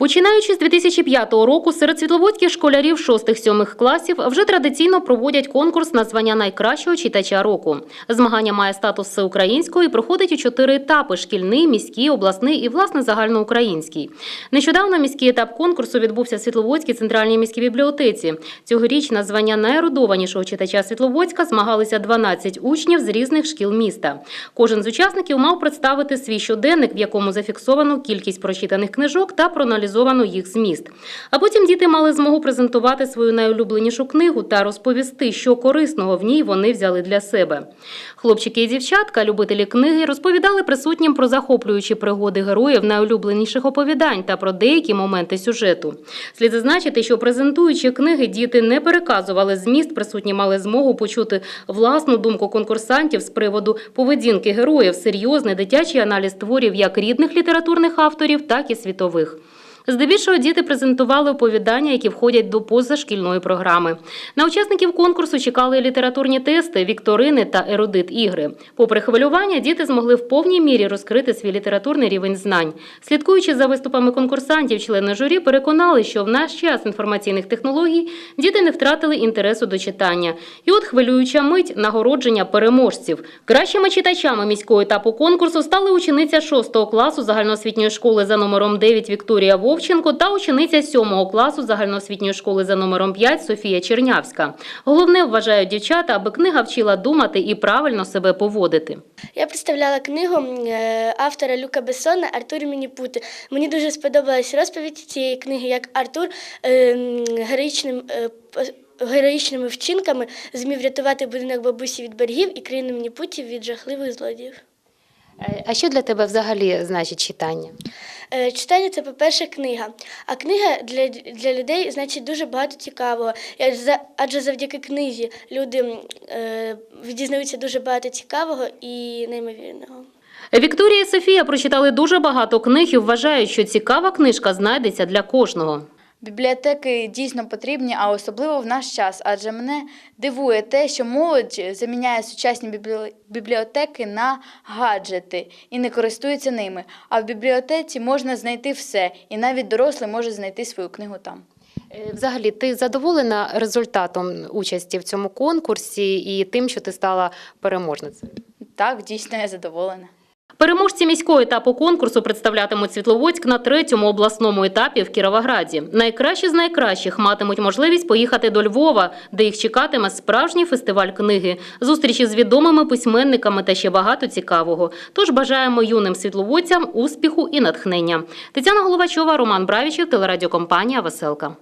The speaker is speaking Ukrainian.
Починаючи з 2005 року, серед світловодських школярів 6-7 класів вже традиційно проводять конкурс на звання найкращого читача року. Змагання має статус всеукраїнського і проходить у чотири етапи: шкільний, міський, обласний і власне загальноукраїнський. Нещодавно міський етап конкурсу відбувся в Світловодській центральній міській бібліотеці. Цьогоріч на звання найерудованішого читача Світловодська змагалися 12 учнів з різних шкіл міста. Кожен з учасників мав представити свій щоденник, в якому зафіксовано кількість прочитаних книжок та проаналізовано їх зміст. А потім діти мали змогу презентувати свою найулюбленішу книгу та розповісти, що корисного в ній вони взяли для себе. Хлопчики і дівчатка, любителі книги, розповідали присутнім про захоплюючі пригоди героїв найулюбленіших оповідань та про деякі моменти сюжету. Слід зазначити, що презентуючи книги, діти не переказували зміст, присутні мали змогу почути власну думку конкурсантів з приводу поведінки героїв, серйозний дитячий аналіз творів як рідних літературних авторів, так і світових. Здебільшого діти презентували оповідання, які входять до позашкільної програми. На учасників конкурсу чекали літературні тести, вікторини та ерудит ігри. Попри хвилювання, діти змогли в повній мірі розкрити свій літературний рівень знань. Слідкуючи за виступами конкурсантів, члени журі переконали, що в наш час інформаційних технологій діти не втратили інтересу до читання. І от хвилююча мить нагородження переможців. Кращими читачами міського етапу конкурсу стали учениця 6 класу загальноосвітньої школи за номером 9 Вікторія Вовченко та учениця 7 класу загальноосвітньої школи за номером 5 Софія Чернявська. Головне вважають дівчата, аби книга вчила думати і правильно себе поводити. Я представляла книгу е, автора Люка Бессона Артур Мініпути. Мені дуже сподобалась розповідь цієї книги, як Артур е, героїчним. е, Героїчними вчинками змів врятувати будинок бабусі від берегів і країну Мініпутів від жахливих злодіїв. Е, А що для тебе взагалі значить читання? Е, Читання це, по-перше, книга. А книга для, для людей значить дуже багато цікавого. Адже- Адже завдяки книзі люди е, дізнаються дуже багато цікавого і неймовірного. Вікторія і Софія прочитали дуже багато книг і вважають, що цікава книжка знайдеться для кожного. Бібліотеки дійсно потрібні, а особливо в наш час, адже мене дивує те, що молодь заміняє сучасні біблі- бібліотеки на гаджети і не користується ними. А в бібліотеці можна знайти все, і навіть дорослий може знайти свою книгу там. Е, Взагалі, ти задоволена результатом участі в цьому конкурсі і тим, що ти стала переможницею? Так, дійсно, я задоволена. Переможці міського етапу конкурсу представлятимуть Світловодськ на третьому обласному етапі в Кіровограді. Найкращі з найкращих матимуть можливість поїхати до Львова, де їх чекатиме справжній фестиваль книги, зустрічі з відомими письменниками та ще багато цікавого. Тож бажаємо юним світловодцям успіху і натхнення. Тетяна Головачова, Роман Бравічев, телерадіокомпанія Веселка.